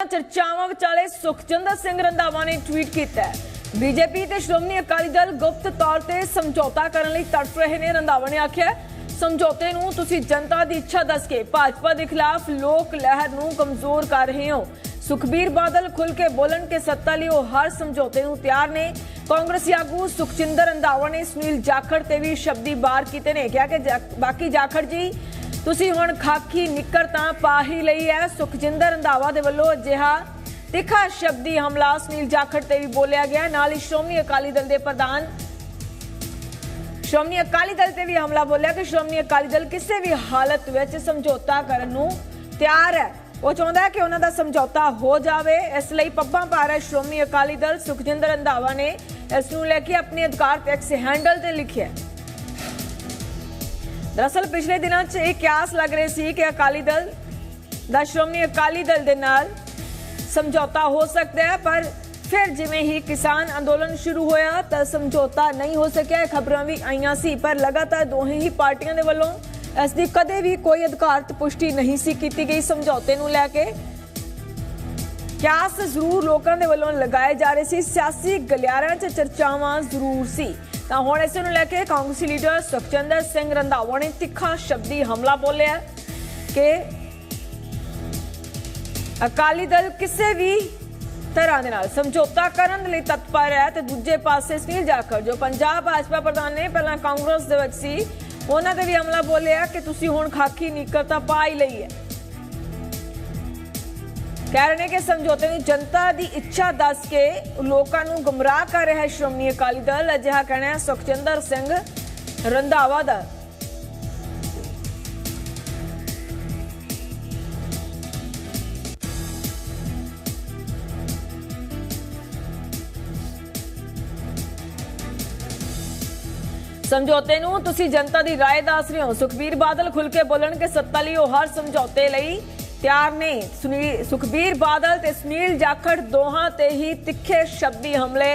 ਚਰਚਾਵਾਂ ਵਿਚਾਲੇ ਸੁਖਜਿੰਦਰ ਸਿੰਘ ਰੰਧਾਵਾ ਨੇ ਟਵੀਟ ਕੀਤਾ ਹੈ। ਬੀਜੇਪੀ ਤੇ ਸ਼੍ਰੋਮਣੀ ਅਕਾਲੀ ਦਲ ਗੁਪਤ ਤੌਰ ਤੇ ਸਮਝੌਤਾ ਕਰਨ ਲਈ ਤੜਫ ਰਹੇ ਨੇ, ਰੰਧਾਵਾ ਨੇ ਆਖਿਆ ਸਮਝੌਤੇ ਨੂੰ ਤੁਸੀਂ ਜਨਤਾ ਦੀ ਇੱਛਾ ਦੱਸ ਕੇ ਭਾਜਪਾ ਦੇ ਖਿਲਾਫ ਲੋਕ ਲਹਿਰ ਨੂੰ ਕਮਜ਼ੋਰ ਕਰ ਰਹੇ ਹੋ। ਸੁਖਬੀਰ ਬਾਦਲ ਖੁੱਲ ਕੇ ਬੋਲਣ ਕੇ ਸੱਤਾ ਲਈ ਉਹ ਹਰ ਸਮਝੌਤੇ ਨੂੰ ਤਿਆਰ ਨੇ। ਕਾਂਗਰਸੀ ਆਗੂ ਸੁਖਜਿੰਦਰ ਰੰਧਾਵਾ ਨੇ ਸੁਨੀਲ ਜਾਖੜ ਤੇ ਵੀ ਸ਼ਬਦੀ ਬਾਰ ਕੀਤੇ ਨੇ। ਕਿਹਾ ਕਿ ਬਾਕੀ ਜਾਖੜ ਜੀ ਤੁਸੀਂ ਹੁਣ ਖਾਕੀ ਨਿੱਕਰ ਤਾਂ ਪਾ ਹੀ ਲਈ ਹੈ। ਸੁਖਜਿੰਦਰ ਰੰਧਾਵਾ ਦੇ ਵੱਲੋਂ ਅਜਿਹਾ ਤਿੱਖਾ ਸ਼ਬਦੀ ਹਮਲਾ। ਸੁਨੀਲ ਜਾਖੜ ਤੇ ਵੀ ਬੋਲਿਆ ਗਿਆ। ਨਾਲ ਹੀ ਸ਼੍ਰੋਮਣੀ ਅਕਾਲੀ ਦਲ ਦੇ ਪ੍ਰਧਾਨ ਸ਼੍ਰੋਮਣੀ ਅਕਾਲੀ ਦਲ ਤੇ ਵੀ ਹਮਲਾ ਬੋਲਿਆ ਕਿ ਸ਼੍ਰੋਮਣੀ ਅਕਾਲੀ ਦਲ ਕਿਸੇ ਵੀ ਹਾਲਤ ਵਿੱਚ ਸਮਝੌਤਾ ਕਰਨ ਨੂੰ ਤਿਆਰ ਹੈ। ਉਹ ਚਾਹੁੰਦਾ ਹੈ ਕਿ ਉਹਨਾਂ ਦਾ ਸਮਝੌਤਾ ਹੋ ਜਾਵੇ। ਇਸ ਲਈ ਪੱਬਾਂ ਭਾਰ ਹੈ ਸ਼੍ਰੋਮਣੀ ਅਕਾਲੀ ਦਲ। ਸੁਖਜਿੰਦਰ ਰੰਧਾਵਾ ਨੇ ਇਸ ਨੂੰ ਲੈ ਕੇ ਆਪਣੇ ਅਧਿਕਾਰ ਟੈਕਸ ਹੈਂਡਲ ਤੇ ਲਿਖਿਆ ਦਰਅਸਲ ਪਿਛਲੇ ਦਿਨਾਂ 'ਚ ਇਹ ਕਿਆਸ ਲੱਗ ਰਹੀ ਸੀ ਕਿ ਅਕਾਲੀ ਦਲ ਦਾ ਸ਼੍ਰੋਮਣੀ ਅਕਾਲੀ ਦਲ ਦੇ ਨਾਲ ਸਮਝੌਤਾ ਹੋ ਸਕਦਾ ਹੈ, ਪਰ ਫਿਰ ਜਿਵੇਂ ਹੀ ਕਿਸਾਨ ਅੰਦੋਲਨ ਸ਼ੁਰੂ ਹੋਇਆ ਤਾਂ ਸਮਝੌਤਾ ਨਹੀਂ ਹੋ ਸਕਿਆ ਖਬਰਾਂ ਵੀ ਆਈਆਂ ਸੀ। ਪਰ ਲਗਾਤਾਰ ਦੋਹੇ ਹੀ ਪਾਰਟੀਆਂ ਦੇ ਵੱਲੋਂ ਇਸ ਦੀ ਕਦੇ ਵੀ ਕੋਈ ਅਧਿਕਾਰਤ ਪੁਸ਼ਟੀ ਨਹੀਂ ਸੀ ਕੀਤੀ ਗਈ ਸਮਝੌਤੇ ਨੂੰ ਲੈ ਕੇ। ਕਿਆਸ ਜ਼ਰੂਰ ਲੋਕਾਂ ਦੇ ਵੱਲੋਂ ਲਗਾਏ ਜਾ ਰਹੇ ਸੀ। ਸਿਆਸੀ ਗਲਿਆਰਿਆਂ 'ਚ ਚਰਚਾਵਾਂ ਜ਼ਰੂਰ ਸੀ। ਤਾਂ ਹੁਣ ਇਸ ਨੂੰ ਲੈ ਕੇ ਕਾਂਗਰਸੀ ਲੀਡਰ ਸੁਖਚੰਦਰ ਸਿੰਘ ਰੰਧਾਵਾ ਨੇ ਤਿੱਖਾ ਸ਼ਬਦੀ ਹਮਲਾ ਬੋਲਿਆ ਕਿ ਅਕਾਲੀ ਦਲ ਕਿਸੇ ਵੀ ਤਰ੍ਹਾਂ ਦੇ ਨਾਲ ਸਮਝੌਤਾ ਕਰਨ ਲਈ ਤਤਪਰ ਹੈ ਤੇ ਦੂਜੇ ਪਾਸੇ ਸੁਨੀਲ ਜਾਖੜ, ਜੋ ਪੰਜਾਬ ਭਾਜਪਾ ਪ੍ਰਧਾਨ ਨੇ ਪਹਿਲਾਂ ਕਾਂਗਰਸ ਦੇ ਵਿੱਚ ਸੀ, ਉਹਨਾਂ ਤੇ ਵੀ ਹਮਲਾ ਬੋਲਿਆ ਕਿ ਤੁਸੀਂ ਹੁਣ ਖਾਕੀ ਨਿੱਕਰ ਤਾਂ ਪਾ ਹੀ ਲਈ ਹੈ। ਕਹਿ ਰਹੇ ਨੇ ਕਿ ਸਮਝੌਤੇ ਨੂੰ ਜਨਤਾ ਦੀ ਇੱਛਾ ਦੱਸ ਕੇ ਲੋਕਾਂ ਨੂੰ ਗੁੰਮਰਾਹ ਕਰ ਰਿਹਾ ਹੈ ਸ਼੍ਰੋਮਣੀ ਅਕਾਲੀ ਦਲ ਅਜਿਹਾ ਕਹਿਣਾ ਹੈ ਸੁਖਚੰਦਰ ਸਿੰਘ ਰੰਧਾਵਾ ਦਾ ਸਮਝੌਤੇ ਨੂੰ ਤੁਸੀਂ ਜਨਤਾ ਦੀ رائے ਦੱਸ ਰਹੇ ਹੋ ਸੁਖਬੀਰ ਬਾਦਲ ਖੁੱਲ ਕੇ ਬੋਲਣ ਕਿ ਸੱਤਾ ਲਈ ਉਹ ਹਰ ਸਮਝੌਤੇ ਲਈ ਤਿਆਰ ਨੇ। ਸੁਨੀਲ, ਸੁਖਬੀਰ ਬਾਦਲ ਤੇ ਸੁਨੀਲ ਜਾਖੜ ਦੋਹਾਂ ਤੇ ਹੀ ਤਿੱਖੇ ਸ਼ਬਦੀ ਹਮਲੇ।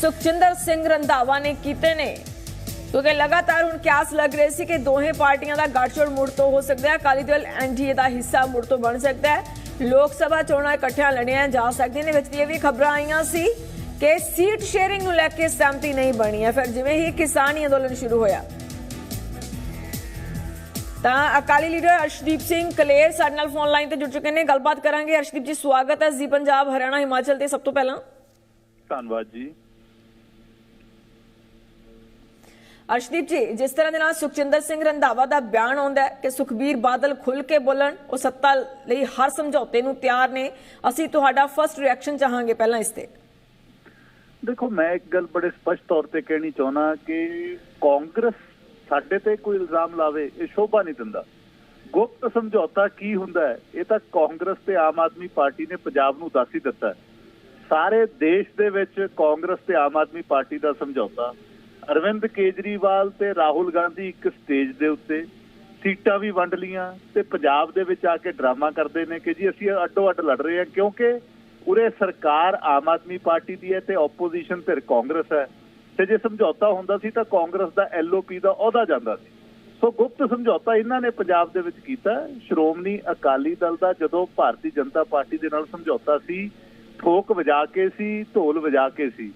ਸੁਖਜਿੰਦਰ ਸਿੰਘ ਰੰਧਾਵਾ ਨੇ ਕੀਤੇ ਨੇ। ਕਿਉਂਕਿ ਲਗਾਤਾਰ ਹੁਣ ਕਿਆਸ ਲੱਗ ਰਹੇ ਸੀ ਕਿ ਦੋਹੇ ਪਾਰਟੀਆਂ ਦਾ ਗੱਠਜੋੜ ਮੁੜ ਤੋਂ ਹੋ ਸਕਦਾ ਹੈ। ਅਕਾਲੀ ਦਲ ਐਨਡੀਏ ਦਾ ਹਿੱਸਾ ਮੁੜ ਤੋਂ ਬਣ ਸਕਦਾ ਹੈ। ਲੋਕ ਸਭਾ ਚੋਣਾਂ ਇਕੱਠਿਆਂ ਲੜੀਆਂ ਜਾ ਸਕਦੀਆਂ ਨੇ, ਵਿੱਚ ਇਹ ਵੀ ਖਬਰਾਂ ਆਈਆਂ ਸੀ ਕਿ ਸੀਟ ਸ਼ੇਅਰਿੰਗ ਨੂੰ ਲੈ ਕੇ ਸਹਿਮਤੀ ਨਹੀਂ ਬਣੀ ਹੈ। ਫਿਰ ਜਿਵੇਂ ਹੀ ਕਿਸਾਨੀ ਅੰਦੋਲਨ ਸ਼ੁਰੂ ਹੋਇਆ ਤਾਂ ਅਕਾਲੀ ਲੀਡਰ ਅਰਸ਼ਦੀਪ ਸਿੰਘ ਕਲੇਰ ਸਾਡੇ ਨਾਲ ਫੋਨ ਲਾਈਨ ਤੇ ਜੁੜ ਚੁੱਕੇ ਨੇ। ਗੱਲਬਾਤ ਕਰਾਂਗੇ। ਅਰਸ਼ਦੀਪ ਜੀ ਸਵਾਗਤ ਹੈ ਜੀ ਪੰਜਾਬ ਹਰਿਆਣਾ ਹਿਮਾਚਲ ਤੇ। ਸਭ ਤੋਂ ਪਹਿਲਾਂ ਧੰਨਵਾਦ ਜੀ। ਅਰਸ਼ਦੀਪ ਜੀ ਜਿਸ ਤਰ੍ਹਾਂ ਦੇ ਨਾਲ ਸੁਖਚਿੰਦਰ ਸਿੰਘ ਰੰਧਾਵਾ ਦਾ ਬਿਆਨ ਆਉਂਦਾ ਹੈ ਕਿ ਸੁਖਬੀਰ ਬਾਦਲ ਖੁੱਲ ਕੇ ਬੋਲਣ ਉਹ ਸੱਤਾ ਲਈ ਹਰ ਸਮਝੌਤੇ ਨੂੰ ਤਿਆਰ ਨੇ। ਅਸੀਂ ਤੁਹਾਡਾ ਫਰਸਟ ਰਿਐਕਸ਼ਨ ਚਾਹਾਂਗੇ ਪਹਿਲਾਂ ਇਸ ਤੇ। ਦੇਖੋ ਮੈਂ ਇੱਕ ਗੱਲ ਬੜੇ ਸਪਸ਼ਟ ਤੌਰ ਤੇ ਕਹਿਣੀ ਚਾਹੁੰਦਾ ਕਿ ਕਾਂਗਰਸ ਸਾਡੇ ਤੇ ਕੋਈ ਇਲਜ਼ਾਮ ਲਾਵੇ, ਇਹ ਸ਼ੋਭਾ ਨਹੀਂ ਦਿੰਦਾ। ਗੁਪਤ ਸਮਝੌਤਾ ਕੀ ਹੁੰਦਾ ਹੈ? ਇਹ ਤਾਂ ਕਾਂਗਰਸ ਤੇ ਆਮ ਆਦਮੀ ਪਾਰਟੀ ਨੇ ਪੰਜਾਬ ਨੂੰ ਦੱਸ ਹੀ ਦਿੱਤਾ ਹੈ। ਸਾਰੇ ਦੇਸ਼ ਦੇ ਵਿੱਚ ਕਾਂਗਰਸ ਤੇ ਆਮ ਆਦਮੀ ਪਾਰਟੀ ਦਾ ਸਮਝੌਤਾ। ਅਰਵਿੰਦ ਕੇਜਰੀਵਾਲ ਤੇ ਰਾਹੁਲ ਗਾਂਧੀ ਇੱਕ ਸਟੇਜ ਦੇ ਉੱਤੇ, ਸੀਟਾਂ ਵੀ ਵੰਡ ਲੀਆਂ ਤੇ ਪੰਜਾਬ ਦੇ ਵਿੱਚ ਆ ਕੇ ਡਰਾਮਾ ਕਰਦੇ ਨੇ ਕਿ ਜੀ ਅਸੀਂ ਅੱਡੋ ਅੱਡ ਲੜ ਰਹੇ ਹਾਂ ਕਿਉਂਕਿ ਉਰੇ ਸਰਕਾਰ ਆਮ ਆਦਮੀ ਪਾਰਟੀ ਦੀ ਹੈ ਤੇ ਆਪੋਜੀਸ਼ਨ ਧਿਰ ਕਾਂਗਰਸ ਹੈ। ਤੇ ਜੇ ਸਮਝੌਤਾ ਹੁੰਦਾ ਸੀ ਤਾਂ ਕਾਂਗਰਸ ਦਾ ਐਲਓਪੀ ਦਾ ਅਹੁਦਾ ਜਾਂਦਾ ਸੀ। ਸੋ ਗੁਪਤ ਸਮਝੌਤਾ ਇਹਨਾਂ ਨੇ ਪੰਜਾਬ ਦੇ ਵਿੱਚ ਕੀਤਾ। ਸ਼੍ਰੋਮਣੀ ਅਕਾਲੀ ਦਲ ਦਾ ਜਦੋਂ ਭਾਰਤੀ ਜਨਤਾ ਪਾਰਟੀ ਦੇ ਨਾਲ ਸਮਝੌਤਾ ਸੀ, ਠੋਕ ਵਜਾ ਕੇ ਸੀ, ਢੋਲ ਵਜਾ ਕੇ ਸੀ।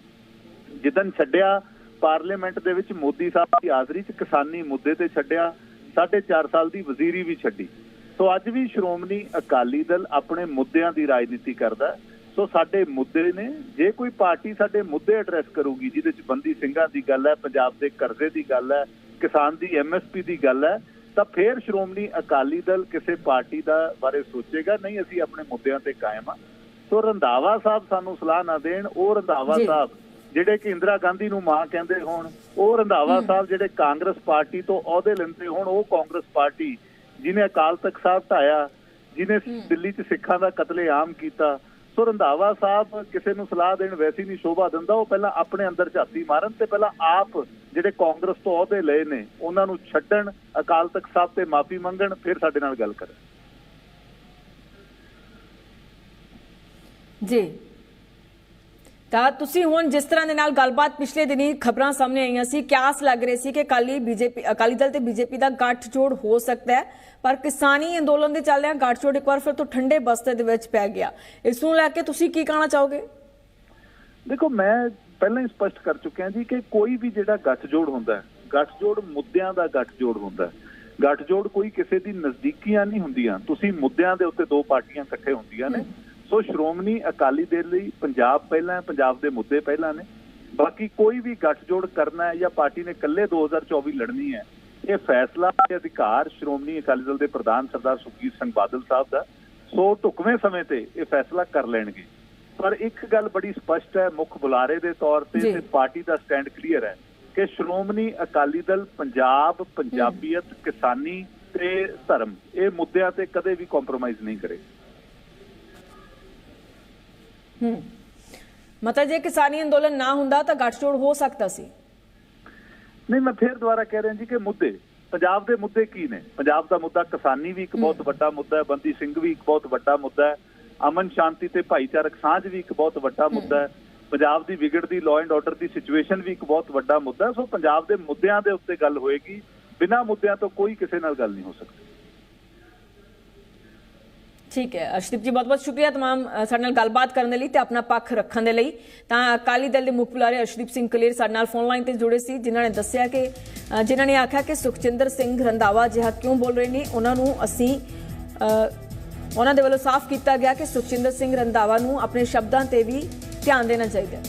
ਜਿੱਦਨ ਛੱਡਿਆ, ਪਾਰਲੀਮੈਂਟ ਦੇ ਵਿੱਚ ਮੋਦੀ ਸਾਹਿਬ ਦੀ ਹਾਜ਼ਰੀ 'ਚ ਕਿਸਾਨੀ ਮੁੱਦੇ ਤੇ ਛੱਡਿਆ 4.5 ਸਾਲ ਦੀ ਵਜ਼ੀਰੀ ਵੀ ਛੱਡੀ। ਸੋ ਅੱਜ ਵੀ ਸ਼੍ਰੋਮਣੀ ਅਕਾਲੀ ਦਲ ਆਪਣੇ ਮੁੱਦਿਆਂ ਦੀ ਰਾਜਨੀਤੀ ਕਰਦਾ ਸੋ ਸਾਡੇ ਮੁੱਦੇ ਨੇ। ਜੇ ਕੋਈ ਪਾਰਟੀ ਸਾਡੇ ਮੁੱਦੇ ਐਡਰੈਸ ਕਰੂਗੀ ਜਿਹਦੇ ਚ ਬੰਦੀ ਸਿੰਘਾਂ ਦੀ ਗੱਲ ਹੈ ਪੰਜਾਬ ਦੇ ਕਰਜ਼ੇ ਦੀ ਗੱਲ ਹੈ ਕਿਸਾਨ ਦੀ ਐਮਐਸਪੀ ਦੀ ਗੱਲ ਹੈ ਤਾਂ ਫਿਰ ਸ਼੍ਰੋਮਣੀ ਅਕਾਲੀ ਦਲ ਕਿਸੇ ਪਾਰਟੀ ਦਾ ਬਾਰੇ ਸੋਚੇਗਾ ਨਹੀਂ ਅਸੀਂ ਆਪਣੇ ਮੁੱਦਿਆਂ ਤੇ ਕਾਇਮ ਆ ਸੋ ਰੰਧਾਵਾ ਸਾਹਿਬ ਸਾਨੂੰ ਸਲਾਹ ਨਾ ਦੇਣ ਉਹ ਰੰਧਾਵਾ। ਸਾਹਿਬ ਜਿਹੜੇ ਕਿ ਇੰਦਰਾ ਗਾਂਧੀ ਨੂੰ ਮਾਂ ਕਹਿੰਦੇ ਹੋਣ ਉਹ ਰੰਧਾਵਾ ਸਾਹਿਬ ਜਿਹੜੇ ਕਾਂਗਰਸ ਪਾਰਟੀ ਤੋਂ ਅਹੁਦੇ ਲੈਂਦੇ ਹੋਣ ਉਹ ਕਾਂਗਰਸ ਪਾਰਟੀ ਜਿਹਨੇ ਅਕਾਲ ਤਖਤ ਸਾਹਿਬ ਢਾਇਆ ਜਿਹਨੇ ਦਿੱਲੀ 'ਚ ਸਿੱਖਾਂ ਦਾ ਕਤਲੇਆਮ ਕੀਤਾ ਸੋ ਰੰਧਾਵਾ ਸਾਹਿਬ ਕਿਸੇ ਨੂੰ ਸਲਾਹ ਦੇਣ ਵੈਸੀ ਨਹੀਂ ਸ਼ੋਭਾ ਦਿੰਦਾ, ਉਹ ਪਹਿਲਾਂ ਆਪਣੇ ਅੰਦਰ ਝਾਤੀ ਮਾਰਨ ਤੇ ਪਹਿਲਾਂ ਆਪ ਜਿਹੜੇ ਕਾਂਗਰਸ ਤੋਂ ਅਹੁਦੇ ਲਏ ਨੇ, ਉਹਨਾਂ ਨੂੰ ਛੱਡਣ, ਅਕਾਲ ਤਖਤ ਸਾਹਿਬ ਤੇ ਮਾਫੀ ਮੰਗਣ, ਫਿਰ ਸਾਡੇ ਨਾਲ ਗੱਲ ਕਰਨ। ਜੀ। ਤਾਂ ਤੁਸੀਂ ਹੁਣ ਜਿਸ ਤਰ੍ਹਾਂ ਦੇ ਨਾਲ ਗੱਲਬਾਤ ਪਿਛਲੇ ਦਿਨੀ ਖਬਰਾਂ ਸਾਹਮਣੇ ਆਈਆਂ ਸੀ, ਕਿਆਸ ਲੱਗ ਰਹੀ ਸੀ ਕਿ ਕੱਲ ਬੀਜੇਪੀ, ਅਕਾਲੀ ਦਲ ਤੇ ਬੀਜੇਪੀ ਦਾ ਗੱਠਜੋੜ ਹੋ ਸਕਦਾ ਹੈ, ਪਰ ਕਿਸਾਨੀ ਅੰਦੋਲਨ ਦੇ ਚੱਲਦਿਆਂ ਗੱਠਜੋੜ ਇੱਕ ਵਾਰ ਫਿਰ ਤੋਂ ਠੰਡੇ ਬਸਤੇ ਦੇ ਵਿੱਚ ਪੈ ਗਿਆ। ਇਸ ਨੂੰ ਲੈ ਕੇ ਤੁਸੀਂ ਕੀ ਕਹਿਣਾ ਚਾਹੋਗੇ? ਦੇਖੋ, ਮੈਂ ਪਹਿਲਾਂ ਹੀ ਸਪਸ਼ਟ ਕਰ ਚੁੱਕਿਆ ਜੀ ਕਿ ਕੋਈ ਵੀ ਜਿਹੜਾ ਗੱਠਜੋੜ ਹੁੰਦਾ ਹੈ, ਗੱਠਜੋੜ ਮੁੱਦਿਆਂ ਦਾ ਗੱਠਜੋੜ ਹੁੰਦਾ ਹੈ। ਗੱਠਜੋੜ ਕੋਈ ਕਿਸੇ ਦੀ ਨਜ਼ਦੀਕੀਆਂ ਨਹੀਂ ਹੁੰਦੀਆਂ। ਤੁਸੀਂ ਮੁੱਦਿਆਂ ਦੇ ਉੱਤੇ ਦੋ ਪਾਰਟੀਆਂ ਇਕੱਠੇ ਹੁੰਦੀਆਂ ਨੇ। ਸੋ ਸ਼੍ਰੋਮਣੀ ਅਕਾਲੀ ਦਲ ਲਈ ਪੰਜਾਬ ਪਹਿਲਾਂ ਪੰਜਾਬ ਦੇ ਮੁੱਦੇ ਪਹਿਲਾਂ ਨੇ। ਬਾਕੀ ਕੋਈ ਵੀ ਗੱਠਜੋੜ ਕਰਨਾ ਹੈ ਜਾਂ ਪਾਰਟੀ ਨੇ ਇਕੱਲੇ 2024 ਲੜਨੀ ਹੈ ਇਹ ਫੈਸਲਾ ਤੇ ਅਧਿਕਾਰ ਸ਼੍ਰੋਮਣੀ ਅਕਾਲੀ ਦਲ ਦੇ ਪ੍ਰਧਾਨ ਸਰਦਾਰ ਸੁਖਬੀਰ ਸਿੰਘ ਬਾਦਲ ਸਾਹਿਬ ਦਾ। ਸੋ ਢੁਕਵੇਂ ਸਮੇਂ ਤੇ ਇਹ ਫੈਸਲਾ ਕਰ ਲੈਣਗੇ। ਪਰ ਇੱਕ ਗੱਲ ਬੜੀ ਸਪਸ਼ਟ ਹੈ ਮੁੱਖ ਬੁਲਾਰੇ ਦੇ ਤੌਰ ਤੇ। ਤੇ ਪਾਰਟੀ ਦਾ ਸਟੈਂਡ ਕਲੀਅਰ ਹੈ ਕਿ ਸ਼੍ਰੋਮਣੀ ਅਕਾਲੀ ਦਲ ਪੰਜਾਬ ਪੰਜਾਬੀਅਤ ਕਿਸਾਨੀ ਤੇ ਧਰਮ ਇਹ ਮੁੱਦਿਆਂ ਤੇ ਕਦੇ ਵੀ ਕੰਪਰੋਮਾਈਜ਼ ਨਹੀਂ ਕਰੇ। ਹੂੰ। ਮਤਲਬ ਜੇ ਕਿਸਾਨੀ ਅੰਦੋਲਨ ਨਾ ਹੁੰਦਾ ਤਾਂ ਗੱਠਜੋੜ ਹੋ ਸਕਦਾ ਸੀ। ਨਹੀਂ ਮੈਂ ਫੇਰ ਦੁਬਾਰਾ ਕਹਿ ਰਿਹਾ ਜੀ ਕਿ ਮੁੱਦੇ ਪੰਜਾਬ ਦੇ ਮੁੱਦੇ ਕੀ ਨੇ? ਪੰਜਾਬ ਦਾ ਮੁੱਦਾ ਕਿਸਾਨੀ ਵੀ ਇੱਕ ਬਹੁਤ ਵੱਡਾ ਮੁੱਦਾ ਹੈ ਬੰਦੀ ਸਿੰਘ ਵੀ ਇੱਕ ਬਹੁਤ ਵੱਡਾ ਮੁੱਦਾ ਹੈ ਅਮਨ ਸ਼ਾਂਤੀ ਤੇ ਭਾਈਚਾਰਕ ਸਾਂਝ ਵੀ ਇੱਕ ਬਹੁਤ ਵੱਡਾ ਮੁੱਦਾ ਹੈ ਪੰਜਾਬ ਦੀ ਵਿਗੜਦੀ ਲਾਅ ਐਂਡ ਆਰਡਰ ਦੀ ਸਿਚੁਏਸ਼ਨ ਵੀ ਇੱਕ ਬਹੁਤ ਵੱਡਾ ਮੁੱਦਾ ਹੈ ਸੋ ਪੰਜਾਬ ਦੇ ਮੁੱਦਿਆਂ ਦੇ ਉੱਤੇ ਗੱਲ ਹੋਏਗੀ ਬਿਨਾਂ ਮੁੱਦਿਆਂ ਤੋਂ ਕੋਈ ਕਿਸੇ ਨਾਲ ਗੱਲ ਨਹੀਂ ਹੋ ਸਕਦੀ। ਠੀਕ ਹੈ ਅਰਸ਼ਦੀਪ ਜੀ ਬਹੁਤ ਬਹੁਤ ਸ਼ੁਕਰੀਆ तमाम ਅ, ਸਾਡੇ ਨਾਲ ਗੱਲਬਾਤ ਕਰਨ ਦੇ ਲਈ ਤੇ ਆਪਣਾ ਪੱਖ ਰੱਖਣ ਦੇ ਲਈ ਤਾਂ ਅਕਾਲੀ ਦਲ ਦੇ ਮੁੱਖ ਬੁਲਾਰੇ ਅਰਸ਼ਦੀਪ ਸਿੰਘ ਕਲੇਰ ਸਾਡੇ ਨਾਲ ਫੋਨ ਲਾਈਨ ਤੇ ਜੁੜੇ ਸੀ ਜਿਨ੍ਹਾਂ ਨੇ ਦੱਸਿਆ ਕਿ ਅ, ਜਿਨ੍ਹਾਂ ਨੇ ਆਖਿਆ ਕਿ ਸੁਖਚਿੰਦਰ ਸਿੰਘ ਰੰਧਾਵਾ ਜਿਹਾ ਕਿਉਂ ਬੋਲ ਰਹੇ ਨੇ ਉਹਨਾਂ ਨੂੰ ਅਸੀਂ ਅ, ਉਹਨਾਂ ਦੇ ਵੱਲੋਂ ਸਾਫ਼ ਕੀਤਾ ਗਿਆ ਕਿ ਸੁਖਚਿੰਦਰ ਸਿੰਘ ਰੰਧਾਵਾ ਨੂੰ ਆਪਣੇ ਸ਼ਬਦਾਂ ਤੇ ਵੀ ਧਿਆਨ ਦੇਣਾ ਚਾਹੀਦਾ ਹੈ